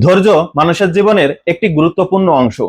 ধৈর্য মানুষের জীবনের একটি গুরুত্বপূর্ণ অংশ।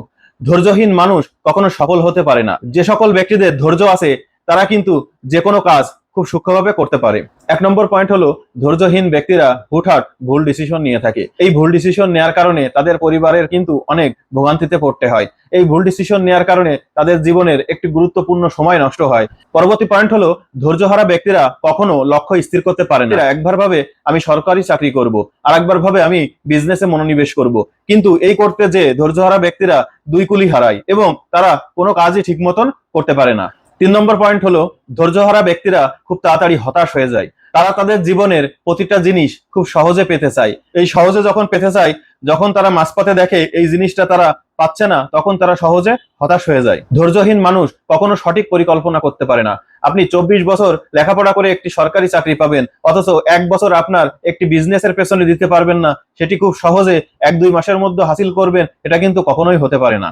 ধৈর্যহীন মানুষ কখনো সফল হতে পারে না। যে সকল ব্যক্তিদের ধৈর্য আছে, তারা কিন্তু যে কোনো কাজ খুব সূক্ষ্মভাবে করতে পারে। এক নম্বর পয়েন্ট হলো, ধৈর্যহীন ব্যক্তিরা হুটহাট ভুল ডিসিশন নিয়ে থাকে। এই ভুল ডিসিশন নেওয়ার কারণে তাদের পরিবারের কিন্তু অনেক ভোগান্তিতে পড়তে হয়। এই ভুল ডিসিশন নেওয়ার কারণে তাদের জীবনের একটি গুরুত্বপূর্ণ সময় নষ্ট হয়। পরবর্তী পয়েন্ট হলো, ধৈর্যহারা ব্যক্তিরা কখনো লক্ষ্য স্থির করতে পারে না। একবার ভাবে, আমি সরকারি চাকরি করব আর একবার ভাবে, আমি বিজনেসে মনোনিবেশ করব। কিন্তু এই করতে যে ধৈর্যহারা ব্যক্তিরা দুই কুলি হারায় এবং তারা কোনো কাজই ঠিক মতন করতে পারে না। তিন নম্বর পয়েন্ট হলো, ধৈর্যহারা ব্যক্তিরা খুব তাড়াতাড়ি হতাশ হয়ে যায়। তারা তাদের জীবনের প্রতিটা জিনিস খুব সহজে পেতে চায়। এই সহজে যখন পেতে চায়, যখন তারা মাঝপথে দেখে এই জিনিসটা তারা পাচ্ছে না, তখন তারা সহজে হতাশ হয়ে যায়। ধৈর্যহীন মানুষ কখনো সঠিক পরিকল্পনা করতে পারে না। আপনি চব্বিশ বছর লেখাপড়া করে একটি সরকারি চাকরি পাবেন, অথচ এক বছর আপনার একটি বিজনেসের পেছনে দিতে পারবেন না, সেটি খুব সহজে এক দুই মাসের মধ্যে হাসিল করবেন, এটা কিন্তু কখনোই হতে পারে না।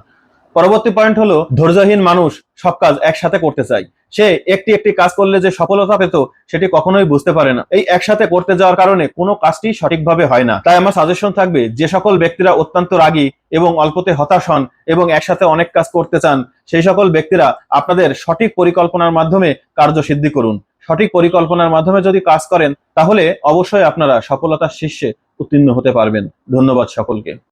পরবর্তী পয়েন্ট হলো, ধৈর্যহীন মানুষ সব কাজ একসাথে করতে চায়। সে একটি একটি কাজ করলে যে সফলতা পেত, সেটি কখনোই বুঝতে পারে না। এই একসাথে করতে যাওয়ার কারণে কোনো কাজটি সঠিকভাবে হয় না। তাই আমার সাজেশন থাকবে, যে সকল ব্যক্তিরা অত্যন্ত রাগী এবং অল্পতে হতাশ হন এবং একসাথে অনেক কাজ করতে চান, সেই সকল ব্যক্তিরা আপনাদের সঠিক পরিকল্পনার মাধ্যমে কার্যসিদ্ধি করুন। সঠিক পরিকল্পনার মাধ্যমে যদি কাজ করেন, তাহলে অবশ্যই আপনারা সফলতার শীর্ষে উত্তীর্ণ হতে পারবেন। ধন্যবাদ সকলকে।